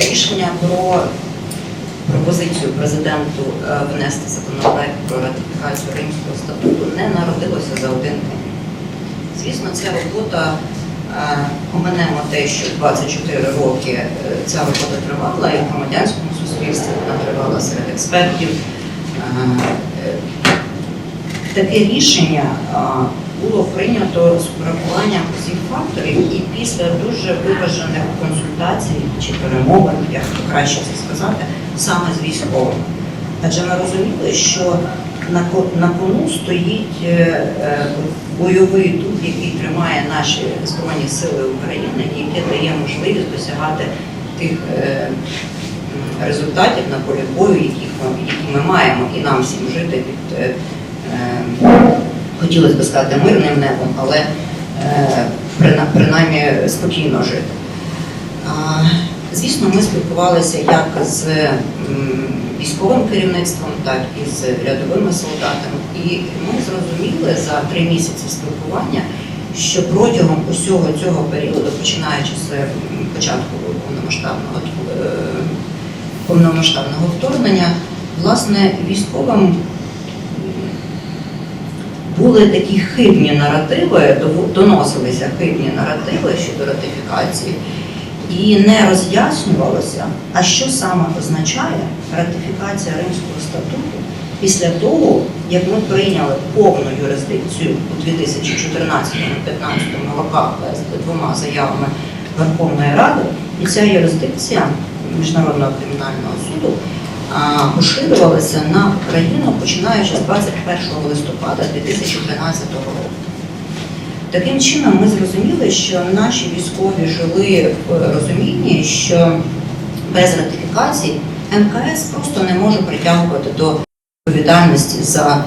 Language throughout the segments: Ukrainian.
рішення про пропозицію президенту е, внести законопроект про ратифікацію Римського статуту не народилося за один день. Звісно, ця робота е, оминемо те, що 24 роки е, ця робота тривала і в громадянському суспільстві вона тривала серед експертів. Таке рішення було прийнято з урахуванням усіх факторів і після дуже виважених консультацій чи перемовин, як краще це сказати, саме з військовими. Адже ми розуміли, що на, ко- кону стоїть е, е, бойовий дух, який тримає наші Збройні Сили України, який дає можливість досягати тих е, результатів на полі бою, які ми маємо, і нам всім жити під. Хотілося б сказати мирним небом, але е, принаймні спокійно жити. Звісно, ми спілкувалися як з військовим керівництвом, так і з рядовими солдатами. І ми зрозуміли за три місяці спілкування, що протягом усього цього періоду, починаючи з початку повномасштабного е, повномасштабного вторгнення, власне, військовим були такі хибні наративи, доносилися хибні наративи щодо ратифікації, і не роз'яснювалося, а що саме означає ратифікація Римського статуту після того, як ми прийняли повну юрисдикцію у 2014-2015 роках з двома заявами Верховної Ради, і ця юрисдикція Міжнародного кримінального суду а, поширювалася на Україну починаючи з 21 листопада 2013 року. Таким чином ми зрозуміли, що наші військові жили в розумінні, що без ратифікації МКС просто не може притягувати до відповідальності за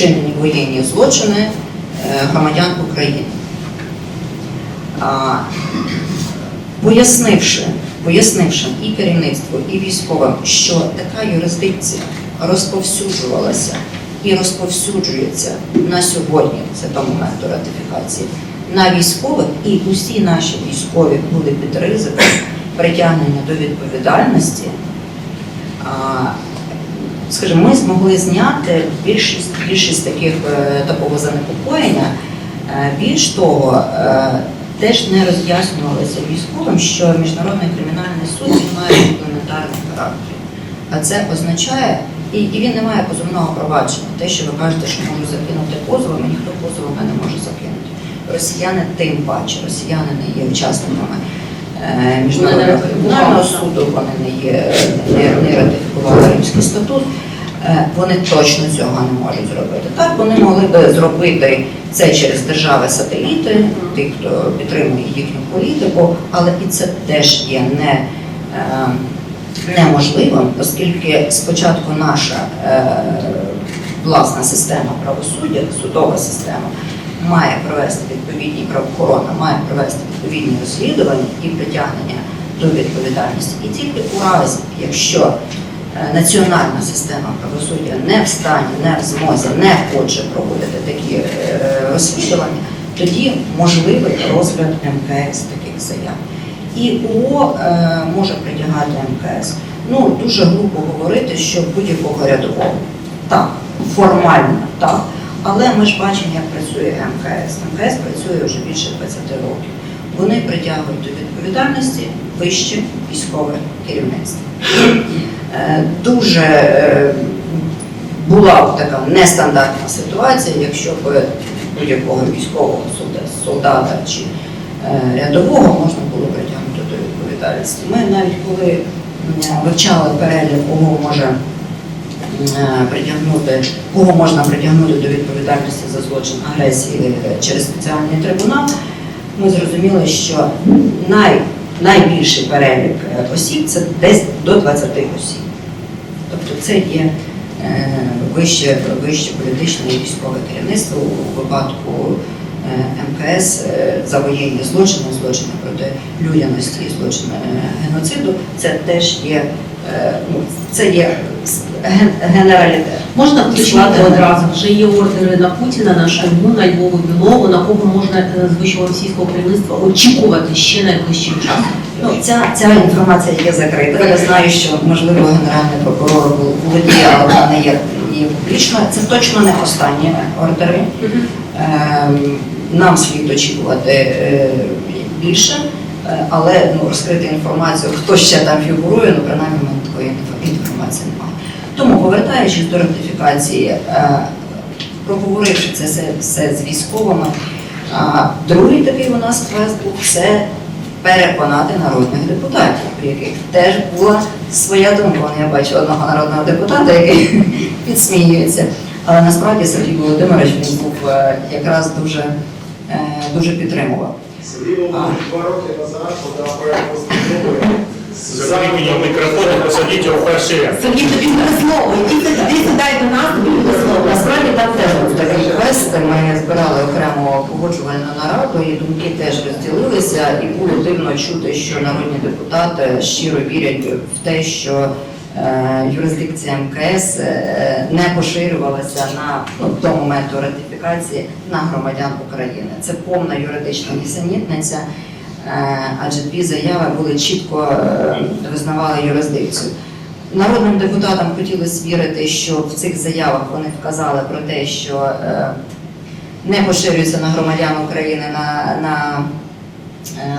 е, воєнні злочини е, громадян України. Пояснивши, пояснивши і керівництву, і військовим, що така юрисдикція розповсюджувалася і розповсюджується на сьогодні, це до моменту ратифікації, на військових, і усі наші військові були під ризиком притягнення до відповідальності. Скажімо, ми змогли зняти більшість, більшість таких, е, такого занепокоєння. Е, Більш того, е, теж не роз'яснювалося військовим, що Міжнародний кримінальний суд він має комплементарний характер. А це означає, і, і він не має позовного провадження. Те, що ви кажете, що можу закинути позовами, ніхто позовами не може закинути. Росіяни тим паче, росіяни не є учасниками е, міжнародного кримінального суду, вони не є не, не ратифікували Римський статут. Е, Вони точно цього не можуть зробити. Так, вони могли би зробити це через держави-сателіти, тих, хто підтримує їхню політику, але і це теж є не, е, неможливим, оскільки спочатку наша е, власна система правосуддя, судова система, має провести відповідні правоохорона, має провести відповідні розслідування і притягнення до відповідальності. І тільки у разі, якщо національна система правосуддя не в стані, не в змозі, не хоче проводити такі е, розслідування, тоді можливий розгляд МКС таких заяв. І ООО е, може притягати МКС. Ну, дуже глупо говорити, що будь-якого рядового. Так, формально, так. Але ми ж бачимо, як працює МКС. МКС працює вже більше 20 років. Вони притягують до відповідальності вище військове керівництво. Е, Дуже е, була така нестандартна ситуація, якщо б будь-якого військового солда- солдата чи е, рядового можна було притягнути до відповідальності. Ми навіть коли вивчали перелік, кого може притягнути, кого можна притягнути до відповідальності за злочин агресії через спеціальний трибунал, ми зрозуміли, що най, найбільший перелік осіб це десь до 20 осіб. Тобто це є е, вище, вище політичне і військове керівництво у випадку е, МКС е, за воєнні злочини, злочини проти людяності, злочини е, геноциду. Це теж є, ну, це є генералітет. Можна включити одразу? Вже є ордери на Путіна, на Шойгу, на Львову Білову, на кого можна з вищого російського керівництва очікувати ще найближчим часом? Ну, ця, ця інформація є закрита. Я знаю, що можливо генеральний прокурор володіє, але вона не є, є публічною. Це точно не останні ордери. Ем, Нам слід очікувати е, більше, е, але ну, розкрити інформацію, хто ще там фігурує, ну принаймні мене такої інформації немає. Тому, повертаючись до ратифікації, е, проговоривши це все, все з військовими, другий такий у нас квест був це переконати народних депутатів, при яких теж була своя думка. Я бачу одного народного депутата, який підсміюється. Але насправді Сергій Володимирович він був е, якраз дуже, е, дуже підтримував. Сергій Володимирович два роки назад подав проект постанови Заберіть мені мікрофон і посадіть його в перший ряд. Сергій, тобі буде слово. Іди сюди, сідай до нас, тобі буде слово. Насправді там теж був такий квест. Ми збирали окремо погоджувальну нараду, і думки теж розділилися, і було дивно чути, що народні депутати щиро вірять в те, що е, юрисдикція МКС е, не поширювалася на ну, до моменту ратифікації на громадян України. Це повна юридична нісенітниця. Е, адже дві заяви були чітко е, визнавали юрисдикцію. Народним депутатам хотілося вірити, що в цих заявах вони вказали про те, що е, не поширюється на громадян України на, на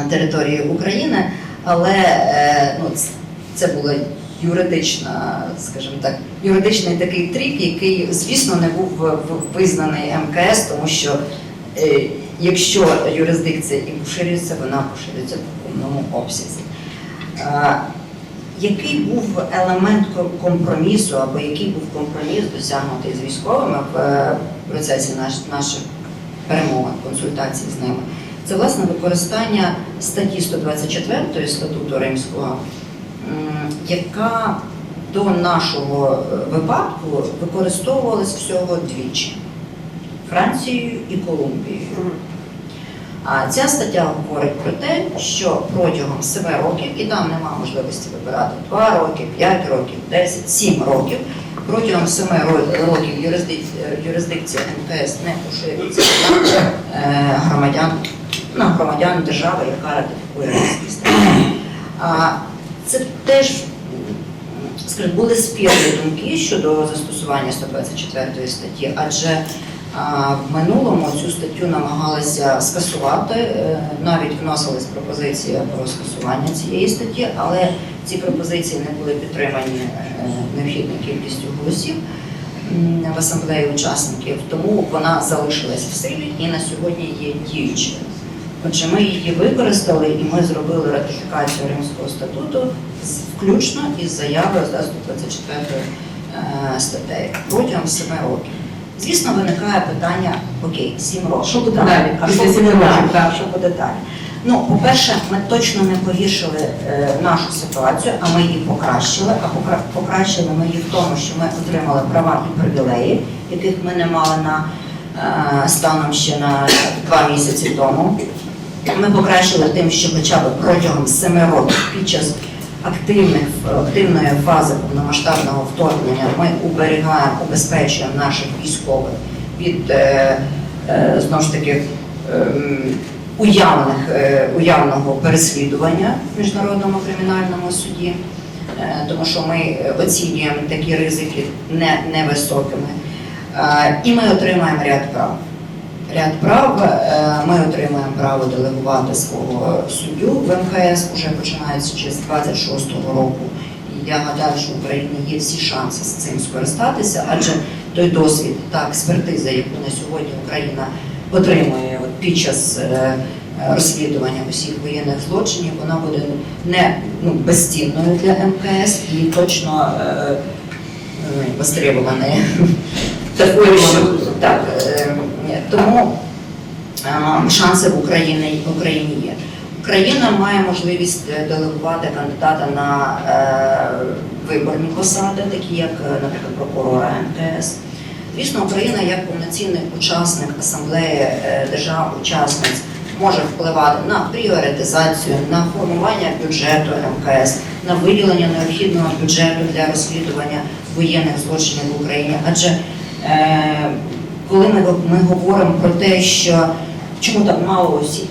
території України, але ну, це була юридична, скажімо так, юридичний такий трік, який, звісно, не був визнаний МКС, тому що якщо юрисдикція і поширюється, вона поширюється в повному обсязі. Який був елемент компромісу, або який був компроміс досягнутий з військовими в е, процесі наш, наших перемовин, консультацій з ними? Це власне використання статті 124 статуту Римського, яка до нашого е, випадку використовувалась всього двічі Францією і Колумбією. А ця стаття говорить про те, що протягом 7 років, і там нема можливості вибирати 2 роки, 5 років, 10, 7 років, протягом 7 років юрисдикція, МКС не поширюється на е, громадян, на громадян держави, яка ратифікує статут. А це теж скажімо, були спірні думки щодо застосування 124 статті, адже в минулому цю статтю намагалися скасувати, е, навіть вносилась пропозиція про скасування цієї статті, але ці пропозиції не були підтримані е, необхідною кількістю голосів в асамблеї учасників, тому вона залишилась в силі і на сьогодні є діючою. Отже, ми її використали і ми зробили ратифікацію Римського статуту включно із заявою за 124 е, статтею протягом 7 років. Звісно, виникає питання: окей, 7 років. Що буде далі? А що буде далі? Що буде далі? Ну, по-перше, ми точно не погіршили е, нашу ситуацію, а ми її покращили. А покра- покращили ми її в тому, що ми отримали права і привілеї, яких ми не мали на е, станом ще на два місяці тому. Ми покращили тим, що хоча б протягом семи років під час активних, активної фази повномасштабного вторгнення ми уберігаємо, убезпечуємо наших військових від е, е, знову ж таки ем, уявних, е, уявного переслідування в міжнародному кримінальному суді, тому що ми оцінюємо такі ризики невисокими. Е, І ми отримаємо ряд прав. Ряд прав е, ми отримаємо право делегувати свого суддю в МКС уже починаючи з 26-го року. І я гадаю, що в Україні є всі шанси з цим скористатися, адже той досвід та експертиза, яку на сьогодні Україна отримує от під час е, е, розслідування усіх воєнних злочинів, вона буде не ну, безцінною для МКС і точно е, е, востребованою. Такою, що так, е, тому е, шанси в Україні, Україні є. Україна має можливість е, делегувати кандидата на е, виборні посади, такі як, наприклад, прокурора МТС. Звісно, Україна як повноцінний учасник асамблеї держав-учасниць може впливати на пріоритизацію, на формування бюджету МКС, на виділення необхідного бюджету для розслідування воєнних злочинів в Україні. Адже коли ми, ми говоримо про те, що чому так мало осіб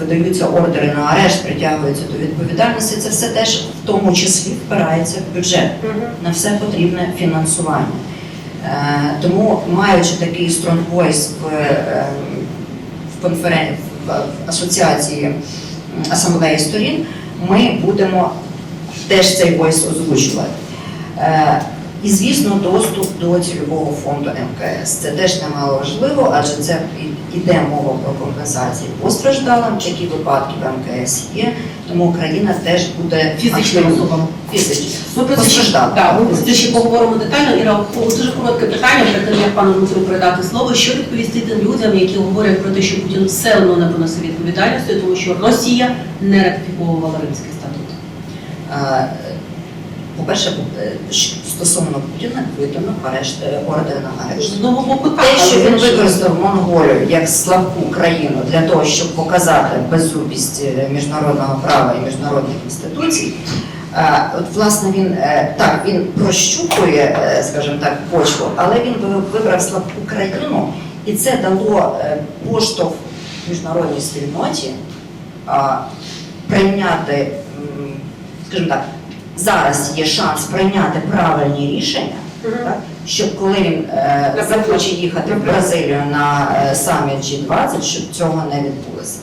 видаються ордери на арешт, притягуються до відповідальності, це все теж в тому числі впирається в бюджет. На все потрібне фінансування. Е, Тому, маючи такий strong voice в, е, в, конферен... в асоціації асамблеї сторін, ми будемо теж цей войс озвучувати. Е, І, звісно, доступ до цільового фонду МКС. Це теж немало важливо, адже це іде мова про компенсації постраждалим, такі випадки в МКС є, тому Україна теж буде Фізичним особам. Ми про це ще, ми про це ще поговоримо детально. Іра, дуже коротке питання, перед тим як пану Дмитру передати слово. Що відповісти тим людям, які говорять про те, що Путін все одно не понесе відповідальності, тому що Росія не ратифіковувала Римський статут? По-перше, стосовно Путіна видано арешт, е, ордер на арешт. Те, що він використав Монголію як слабку країну для того, щоб показати беззубість е, міжнародного права і міжнародних інституцій, е, от власне він так він прощупує, скажімо так, почву, але він вибрав слабку країну, і це дало поштовх міжнародній спільноті прийняти, скажімо так, зараз є шанс прийняти правильні рішення, так, щоб коли він е, захоче їхати в Бразилію на е, саміт G20, щоб цього не відбулося.